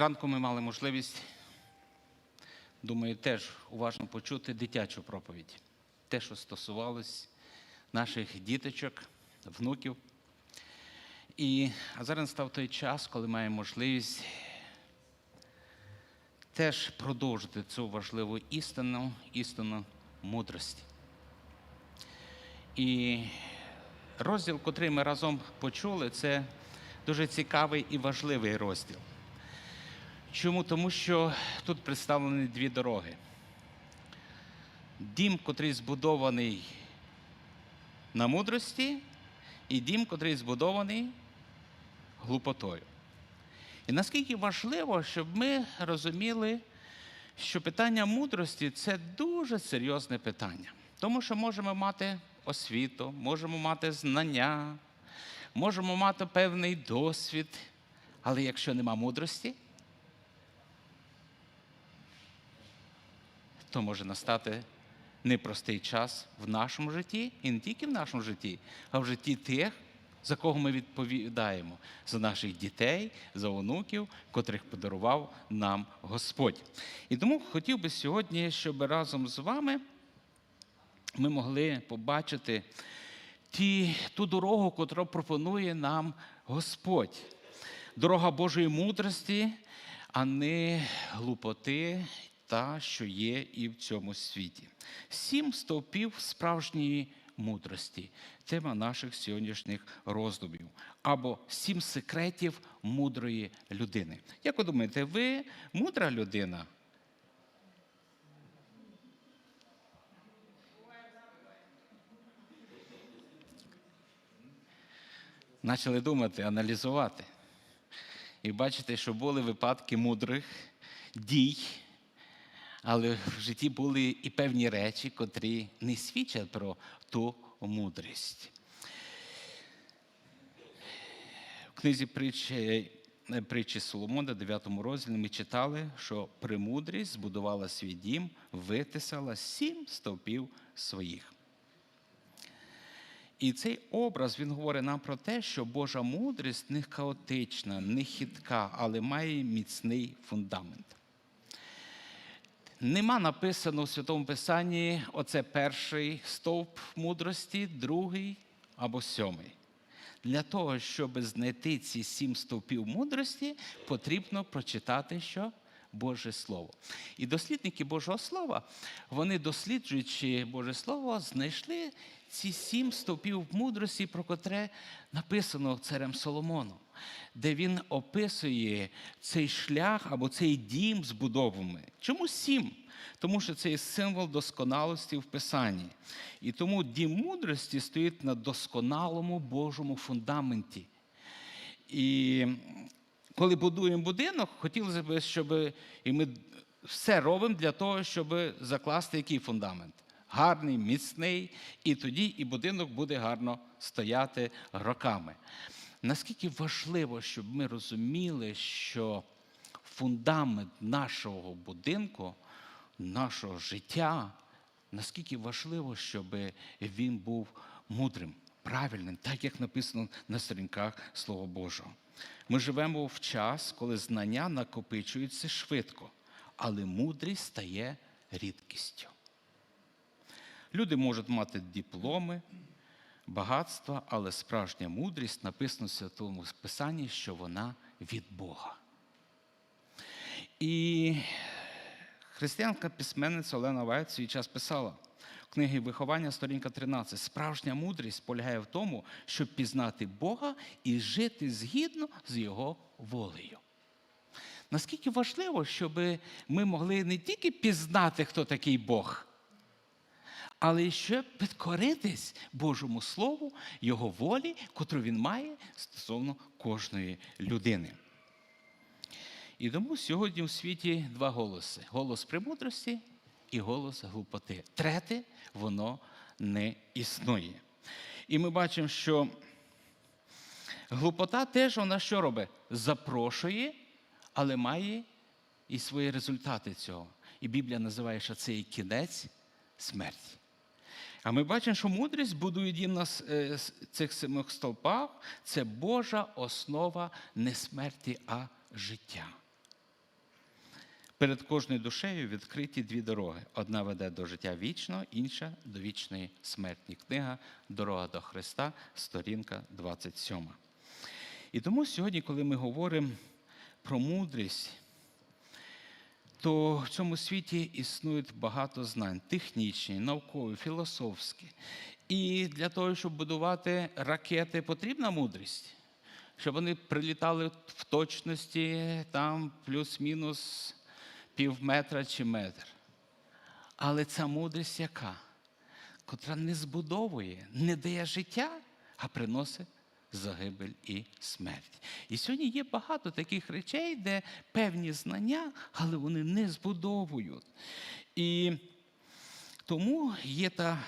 Зранку ми мали можливість, думаю, теж уважно почути дитячу проповідь. Те, що стосувалось наших діточок, внуків. І зараз настав той час, коли маємо можливість теж продовжити цю важливу істину, істину мудрості. І розділ, котрий ми разом почули, це дуже цікавий і важливий розділ. Чому? Тому що тут представлені дві дороги. Дім, котрий збудований на мудрості, і дім, котрий збудований глупотою. І наскільки важливо, щоб ми розуміли, що питання мудрості це дуже серйозне питання. Тому що можемо мати освіту, можемо мати знання, можемо мати певний досвід, але якщо нема мудрості, то може настати непростий час в нашому житті, і не тільки в нашому житті, а в житті тих, за кого ми відповідаємо, за наших дітей, за онуків, котрих подарував нам Господь. І тому хотів би сьогодні, щоб разом з вами ми могли побачити ті, ту дорогу, котру пропонує нам Господь. Дорога Божої мудрості, а не глупоти та, що є і в цьому світі. Сім стовпів справжньої мудрості. Тема наших сьогоднішніх роздумів. Або сім секретів мудрої людини. Як ви думаєте, ви мудра людина? Почали думати, аналізувати. І бачите, що були випадки мудрих дій, але в житті були і певні речі, котрі не свідчать про ту мудрість. В книзі притчі, притчі Соломона, 9 розділі, ми читали, що премудрість збудувала свій дім, витисала сім стовпів своїх. І цей образ він говорить нам про те, що Божа мудрість не хаотична, не хитка, але має міцний фундамент. Нема написано в Святому Писанні оце перший стовп мудрості, другий або сьомий. Для того, щоб знайти ці сім стовпів мудрості, потрібно прочитати що? Боже Слово. І дослідники Божого Слова, вони, досліджуючи Боже Слово, знайшли ці сім стовпів мудрості, про котре написано царем Соломоном, де він описує цей шлях або цей дім збудований. Чому сім? Тому що це є символ досконалості в Писанні. І тому дім мудрості стоїть на досконалому Божому фундаменті. І коли будуємо будинок, хотілося б, щоб і ми все робимо для того, щоб закласти який фундамент. Гарний, міцний, і тоді і будинок буде гарно стояти роками. Наскільки важливо, щоб ми розуміли, що фундамент нашого будинку, нашого життя, наскільки важливо, щоб він був мудрим, правильним, так як написано на сторінках Слова Божого. Ми живемо в час, коли знання накопичуються швидко, але мудрість стає рідкістю. Люди можуть мати дипломи, багатства, але справжня мудрість написано в Святому Писанні, що вона від Бога. І християнка письменниця Олена Вайт свій час писала в книгі Виховання, сторінка 13. Справжня мудрість полягає в тому, щоб пізнати Бога і жити згідно з Його волею. Наскільки важливо, щоб ми могли не тільки пізнати, хто такий Бог, але й щоб підкоритись Божому Слову, Його волі, котру Він має стосовно кожної людини. І тому сьогодні у світі два голоси: голос премудрості і голос глупоти. Третє, воно не існує. І ми бачимо, що глупота теж вона що робить? Запрошує, але має і свої результати цього. І Біблія називає, що це і кінець смерті. А ми бачимо, що мудрість будує дім на е, цих самих стовпах. Це Божа основа не смерті, а життя. Перед кожною душею відкриті дві дороги. Одна веде до життя вічного, інша до вічної смерті. Книга Дорога до Христа, сторінка 27. І тому сьогодні, коли ми говоримо про мудрість, то в цьому світі існує багато знань технічні, наукові, філософські. І для того, щоб будувати ракети, потрібна мудрість, щоб вони прилітали в точності там плюс-мінус пів метра чи метр. Але ця мудрість яка? Котра не збудовує, не дає життя, а приносить загибель і смерть. І сьогодні є багато таких речей, де певні знання, але вони не збудовують. І тому є та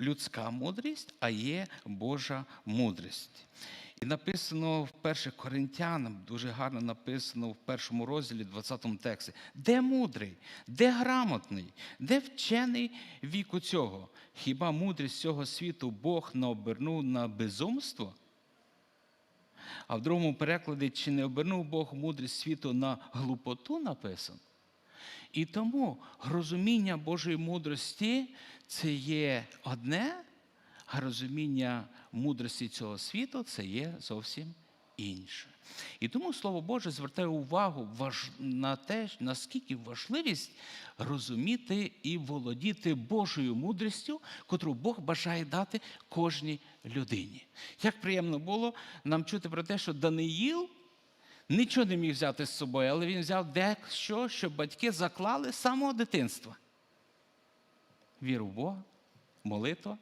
людська мудрість, а є Божа мудрість. І написано в 1 Коринтянам, дуже гарно написано в першому розділі, 20 тексті. Де мудрий, де грамотний, де вчений віку цього? Хіба мудрість цього світу Бог не обернув на безумство? А в другому перекладі, чи не обернув Бог мудрість світу на глупоту написано? І тому розуміння Божої мудрості це є одне, а розуміння мудрості цього світу це є зовсім інше. І тому Слово Боже звертає увагу на те, наскільки важливість розуміти і володіти Божою мудрістю, котру Бог бажає дати кожній людині. Як приємно було нам чути про те, що Даниїл нічого не міг взяти з собою, але він взяв дещо, що батьки заклали з самого дитинства. Віру в Бога, молитва,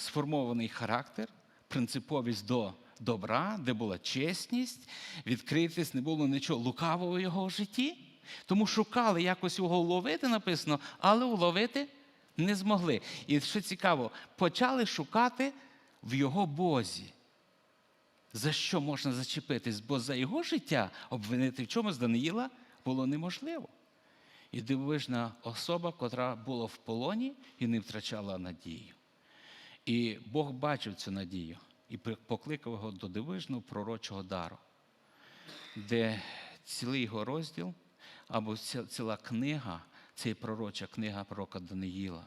сформований характер, принциповість до добра, де була чесність, відкритість, не було нічого лукавого в його житті. Тому шукали якось його ловити, написано, але уловити не змогли. І що цікаво, почали шукати в його Бозі. За що можна зачепитись? Бо за його життя обвинити в чомусь Даниїла було неможливо. І дивовижна особа, котра була в полоні і не втрачала надію. І Бог бачив цю надію і покликав його до дивижного пророчого дару, де цілий його розділ або ціла книга, це пророча книга пророка Даниїла,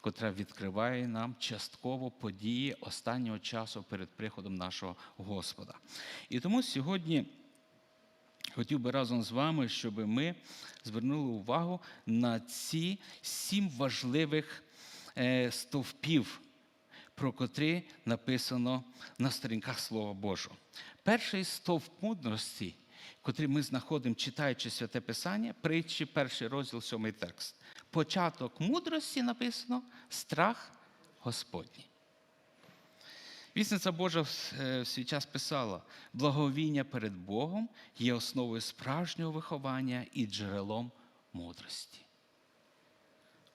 котра відкриває нам частково події останнього часу перед приходом нашого Господа. І тому сьогодні хотів би разом з вами, щоб ми звернули увагу на ці сім важливих е, стовпів, про котрі написано на сторінках Слова Божого. Перший стовп мудрості, котрий ми знаходимо, читаючи святе Писання, притчі, перший розділ, сьомий текст. Початок мудрості написано страх Господній. Вісниця Божа в е, свій час писала: благовіння перед Богом є основою справжнього виховання і джерелом мудрості.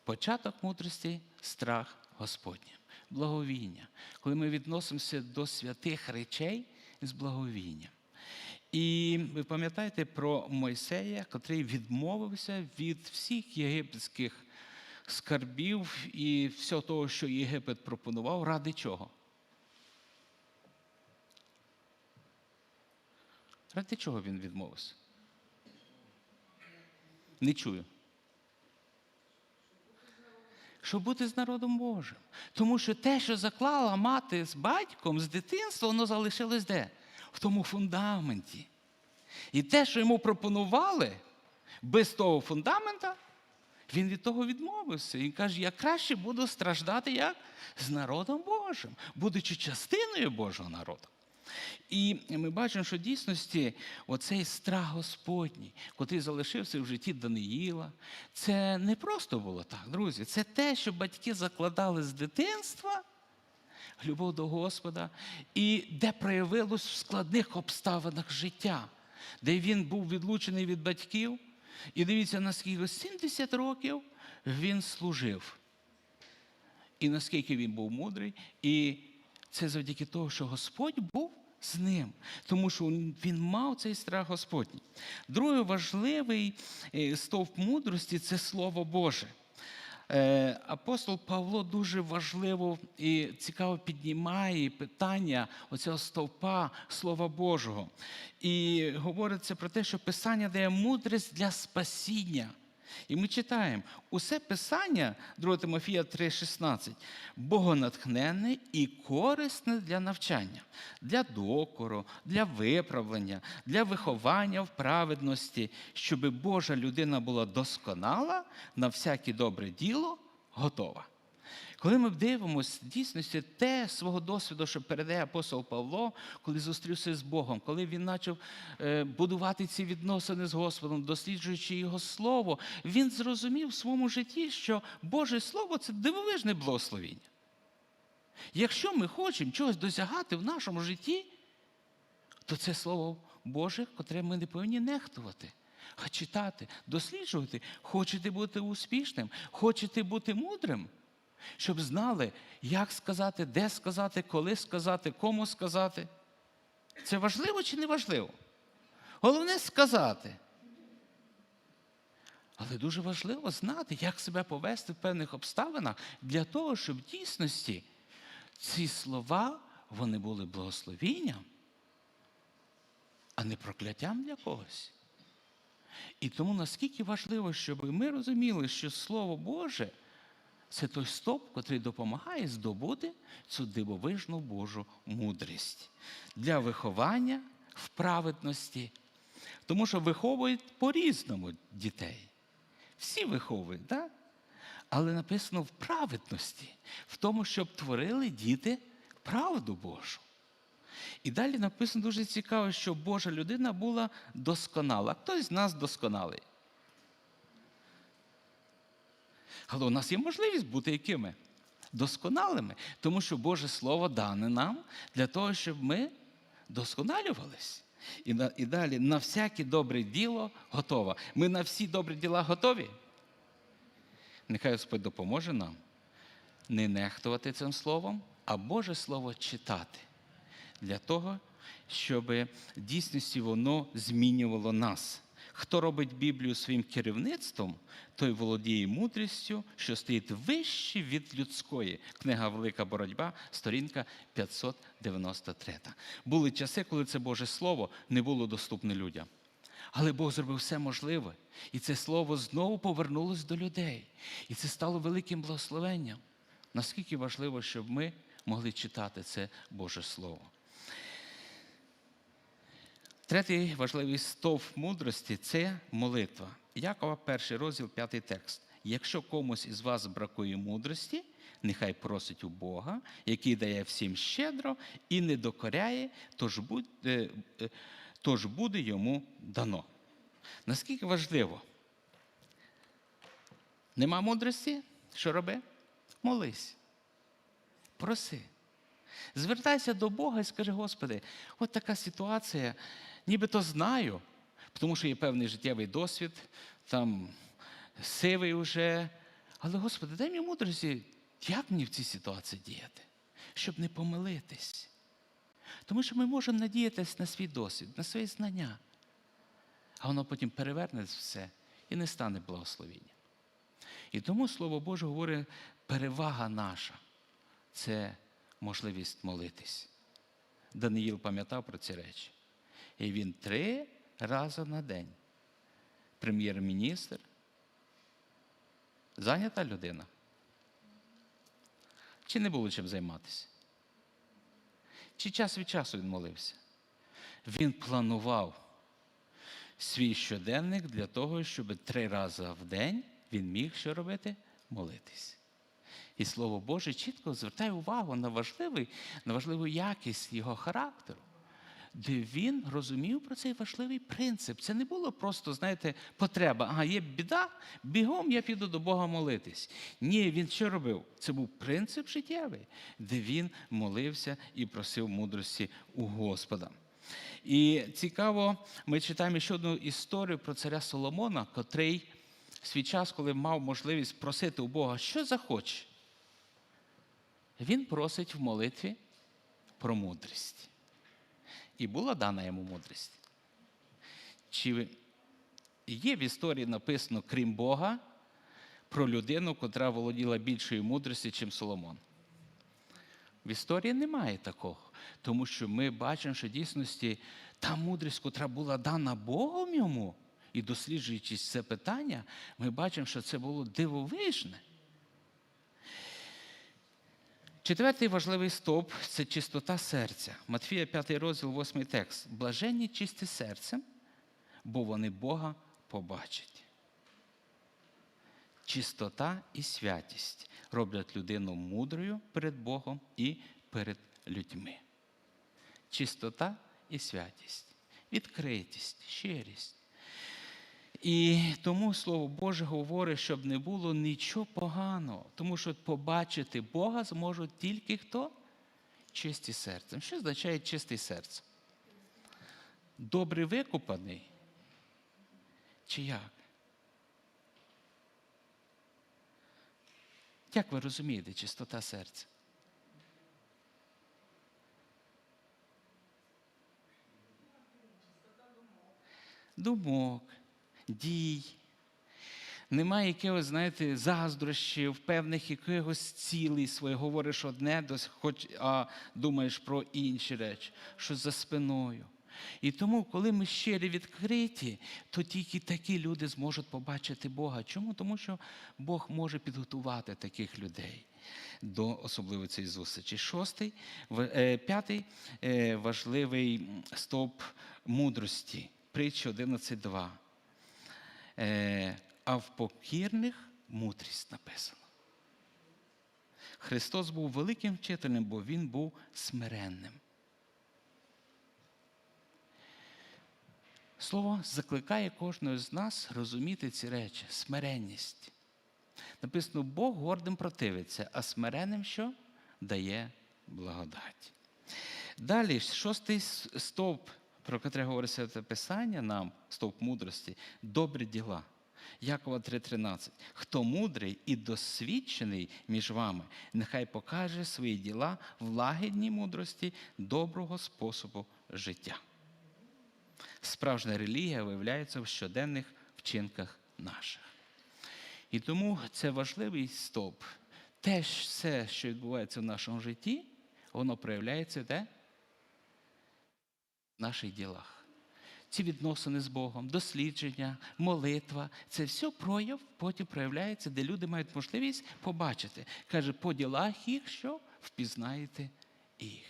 Початок мудрості страх Господній. Благовіння. Коли ми відносимося до святих речей з благовінням. І ви пам'ятаєте про Мойсея, котрий відмовився від всіх єгипетських скарбів і всього того, що Єгипет пропонував, ради чого? Ради чого він відмовився? Не чую. Щоб бути з народом Божим. Тому що те, що заклала мати з батьком з дитинства, воно залишилось де? В тому фундаменті. І те, що йому пропонували, без того фундамента, він від того відмовився. І каже, я краще буду страждати як з народом Божим, будучи частиною Божого народу. І ми бачимо, що в дійсності оцей страх Господній, котрий залишився в житті Даниїла, це не просто було так, друзі. Це те, що батьки закладали з дитинства, любов до Господа, і де проявилось в складних обставинах життя, де він був відлучений від батьків. І дивіться, наскільки 70 років він служив. І наскільки він був мудрий, і це завдяки того, що Господь був з ним, тому що він мав цей страх Господній. Другий важливий е, стовп мудрості це Слово Боже. Е, Апостол Павло дуже важливо і цікаво піднімає питання оцього стовпа Слова Божого. І говориться про те, що Писання дає мудрість для спасіння. І ми читаємо усе Писання, 2 Тимофія 3,16, богонатхненне і корисне для навчання, для докору, для виправлення, для виховання в праведності, щоб Божа людина була досконала на всяке добре діло готова. Коли ми дивимося дійсності те свого досвіду, що передає апостол Павло, коли зустрівся з Богом, коли він почав е, будувати ці відносини з Господом, досліджуючи Його Слово, він зрозумів в своєму житті, що Боже Слово це дивовижне благословіння. Якщо ми хочемо чогось досягати в нашому житті, то це Слово Боже, котре ми не повинні нехтувати. А читати, досліджувати, хочете бути успішним, хочете бути мудрим щоб знали, як сказати, де сказати, коли сказати, кому сказати. Це важливо чи не важливо? Головне сказати. Але дуже важливо знати, як себе повести в певних обставинах для того, щоб в дійсності ці слова вони були благословінням, а не прокляттям для когось. І тому наскільки важливо, щоб ми розуміли, що Слово Боже це той стоп, який допомагає здобути цю дивовижну Божу мудрість для виховання в праведності. Тому що виховують по-різному дітей. Всі виховують, так? Але написано в праведності, в тому, щоб творили діти правду Божу. І далі написано дуже цікаво, що Божа людина була досконала. Хтось з нас досконалий. Але у нас є можливість бути якими? Досконалими. Тому що Боже Слово дане нам для того, щоб ми досконалювались. І, і далі на всяке добре діло готово. Ми на всі добрі діла готові. Нехай Господь допоможе нам не нехтувати цим словом, а Боже Слово читати для того, щоб дійсності воно змінювало нас. Хто робить Біблію своїм керівництвом, той володіє мудрістю, що стоїть вище від людської. Книга Велика боротьба, сторінка 593. Були часи, коли це Боже Слово не було доступне людям. Але Бог зробив все можливе. І це слово знову повернулось до людей. І це стало великим благословенням. Наскільки важливо, щоб ми могли читати це Боже Слово. Третій важливий стовп мудрості це молитва. Якова, перший розділ, п'ятий текст. Якщо комусь із вас бракує мудрості, нехай просить у Бога, який дає всім щедро і не докоряє, тож буде, тож буде йому дано. Наскільки важливо? Нема мудрості? Що роби? Молись. Проси. Звертайся до Бога і скажи, Господи, от така ситуація, нібито знаю, тому що є певний життєвий досвід, там сивий вже. Але, Господи, дай мені мудрості, як мені в цій ситуації діяти, щоб не помилитись. Тому що ми можемо надіятися на свій досвід, на свої знання, а воно потім переверне все і не стане благословенням. І тому Слово Боже говорить, перевага наша це можливість молитись. Даниїл пам'ятав про ці речі. І він три рази на день. Прем'єр-міністр. Зайнята людина. Чи не було чим займатися? Чи час від часу він молився? Він планував свій щоденник для того, щоб три рази в день він міг що робити? Молитись. І Слово Боже чітко звертає увагу на важливий, на важливу якість його характеру, де він розумів про цей важливий принцип. Це не було просто, знаєте, потреба. Ага, є біда, бігом я піду до Бога молитись. Ні, він що робив? Це був принцип життєвий, де він молився і просив мудрості у Господа. І цікаво, ми читаємо ще одну історію про царя Соломона, котрий в свій час, коли мав можливість просити у Бога, що захоче. Він просить в молитві про мудрість. І була дана йому мудрість. Чи є в історії написано, крім Бога, про людину, котра володіла більшою мудрості, чим Соломон. В історії немає такого, тому що ми бачимо, що в дійсності та мудрість, котра була дана Богом йому, і досліджуючи це питання, ми бачимо, що це було дивовижне. Четвертий важливий стовп це чистота серця. Матфія 5 розділ, 8 текст. Блаженні чисті серцем, бо вони Бога побачать. Чистота і святість роблять людину мудрою перед Богом і перед людьми. Чистота і святість, відкритість, щирість. І тому Слово Боже говорить, щоб не було нічого поганого, тому що побачити Бога зможуть тільки хто? Чисті серцем. Що означає чистий серце? Добре викупаний? Чи як? Як ви розумієте, чистота серця? Думок, дій. Немає якихось, знаєте, заздрощів, певних якихось цілей своїх. Говориш одне, хоч, а думаєш про інші речі, що за спиною. І тому, коли ми щирі відкриті, то тільки такі люди зможуть побачити Бога. Чому? Тому що Бог може підготувати таких людей до особливо цієї зустрічі. Шостий, е, п'ятий е, важливий стовп мудрості. Притча 11.2. Е, а в покірних мудрість написано. Христос був великим вчителем, бо Він був смиренним. Слово закликає кожного з нас розуміти ці речі, смиренність. Написано, Бог гордим противиться, а смиренним що? Дає благодать. Далі, шостий стовп, про який говорить Святе Писання нам, стовп мудрості, добрі діла. Якова 3:13. Хто мудрий і досвідчений між вами, нехай покаже свої діла в лагідній мудрості доброго способу життя. Справжня релігія виявляється в щоденних вчинках наших. І тому це важливий стовп. Те все, що відбувається в нашому житті, воно проявляється де? Наших ділах. Ці відносини з Богом, дослідження, молитва це все прояв, потім проявляється, де люди мають можливість побачити. Каже, по ділах їх що впізнаєте їх.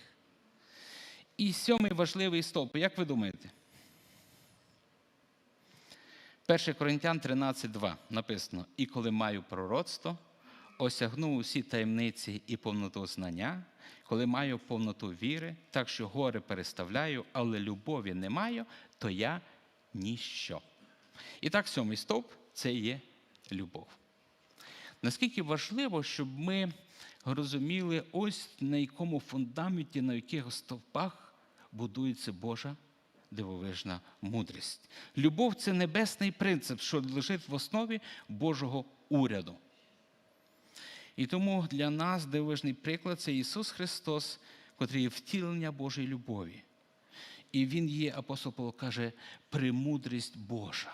І сьомий важливий стовп. Як ви думаєте? 1 Коринтян 13.2 написано: І коли маю пророцтво, осягну усі таємниці і повноту знання, коли маю повноту віри, так що гори переставляю, але любові не маю, то я ніщо. І так, сьомий стовп це є любов. Наскільки важливо, щоб ми розуміли, ось на якому фундаменті, на яких стовпах будується Божа дивовижна мудрість. Любов це небесний принцип, що лежить в основі Божого уряду. І тому для нас дивовижний приклад це Ісус Христос, котрий є втілення Божої любові. І Він є, апостол Павло каже, премудрість Божа.